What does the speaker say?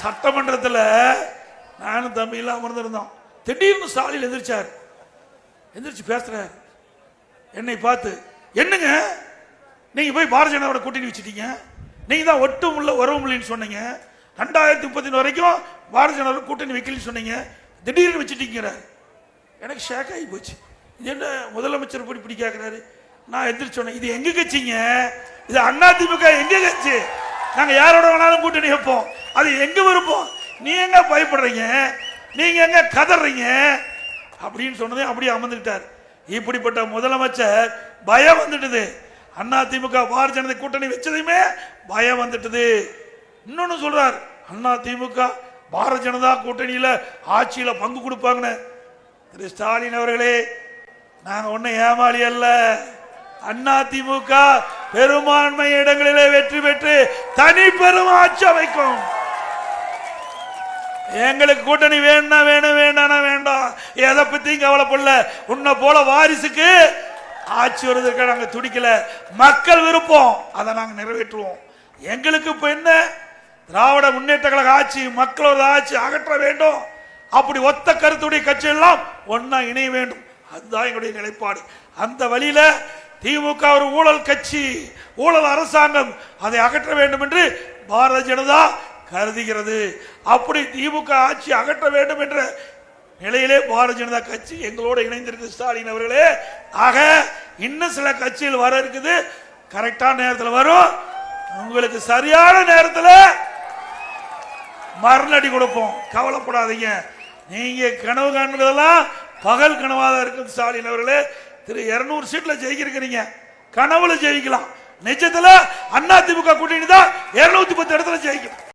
சட்டமன்றத்தில் நானும் தம்பியெல்லாம் அமர்ந்திருந்தோம். திடீர்னு ஸ்டாலின் எந்திரிச்சார். எந்திரிச்சு பேசுகிறார் என்னை பார்த்து என்னங்க? நீங்கள் போய் பாரதிய ஜனதாவோட கூட்டணி வச்சுட்டீங்க. நீங்கள் தான் ஒட்டும் உள்ள உறவும் இல்லைன்னு சொன்னீங்க. ரெண்டாயிரத்தி முப்பத்தி வரைக்கும் பாரதிய ஜனதா கூட்டணி வைக்கலன்னு சொன்னீங்க. திடீர்னு வச்சுட்டீங்கிறார். எனக்கு ஷேக் ஆகி போச்சு. இது என்ன முதலமைச்சர் போய் இப்படி கேட்குறாரு நான் எந்திரிச்சோன்னே இது எங்கே கட்சிங்க? இது அண்ணா திமுக எங்கே கட்சி? நாங்கள் யாரோட வேணாலும் கூட்டணி வைப்போம். அது எங்க விருப்பம்? நீ எங்க பயப்படுறீங்க? நீங்க எங்க கதறீங்க? அப்படின்னு சொன்னதே அப்படியே அமர்ந்துக்கிட்டார் இப்படிப்பட்ட முதலமைச்சர் பயம் வந்துட்டுது. அண்ணா திமுக பாரதிய ஜனதா கூட்டணி வச்சதுமே பயம் வந்துட்டது. இன்னொன்னு சொல்றார் அண்ணா திமுக பாரதிய ஜனதா கூட்டணியில ஆட்சியில பங்கு கொடுப்பாங்கன்னு. திரு ஸ்டாலின் அவர்களே நாங்க ஒன்றும் ஏமாளி அல்ல. அண்ணா திமுக பெரும்பான்மை இடங்களிலே வெற்றி பெற்று தனி பெரும் ஆட்சி அமைக்கும். எங்களுக்கு கூட்டணி வேணும்னா வேணும் வேண்டாம்னா வேண்டாம். எதை பத்தியும் கவலைப்படல. உன்னை போல வாரிசுக்கு ஆட்சி வருவதற்கு நாங்கள் துடிக்கல. மக்கள் விருப்பம். அதை நாங்கள் நிறைவேற்றுவோம். எங்களுக்கு இப்போ என்ன? திராவிட முன்னேற்ற கழக ஆட்சி மக்களோட ஆட்சி அகற்ற வேண்டும். அப்படி ஒத்த கருத்துடைய கட்சியெல்லாம் ஒன்னா இணைய வேண்டும். அதுதான் எங்களுடைய நிலைப்பாடு. அந்த வழியில திமுக ஒரு ஊழல் கட்சி ஊழல் அரசாங்கம் அதை அகற்ற வேண்டும் என்று பாரதிய ஜனதா கருதுகிறது. அப்படி திமுக ஆட்சி அகற்ற வேண்டும் என்ற நிலையிலே பாரதிய ஜனதா கட்சி எங்களோட இணைந்திருக்கு ஸ்டாலின் அவர்களே. ஆக இன்னும் சில கட்சிகள் வர இருக்குது. கரெக்டான நேரத்தில் வரும். உங்களுக்கு சரியான நேரத்தில் மரணடி கொடுப்போம். கவலைப்படாதீங்க. நீங்க கனவு காண்பதெல்லாம் பகல் கனவாக இருக்குது ஸ்டாலின் அவர்களே. திரு இருநூறு சீட்ல ஜெயிக்கிறீங்க கனவுல ஜெயிக்கலாம். நிஜத்துல அண்ணா திமுக கூட்டணி தான் இருநூத்தி பத்து இடத்துல ஜெயிக்கும்.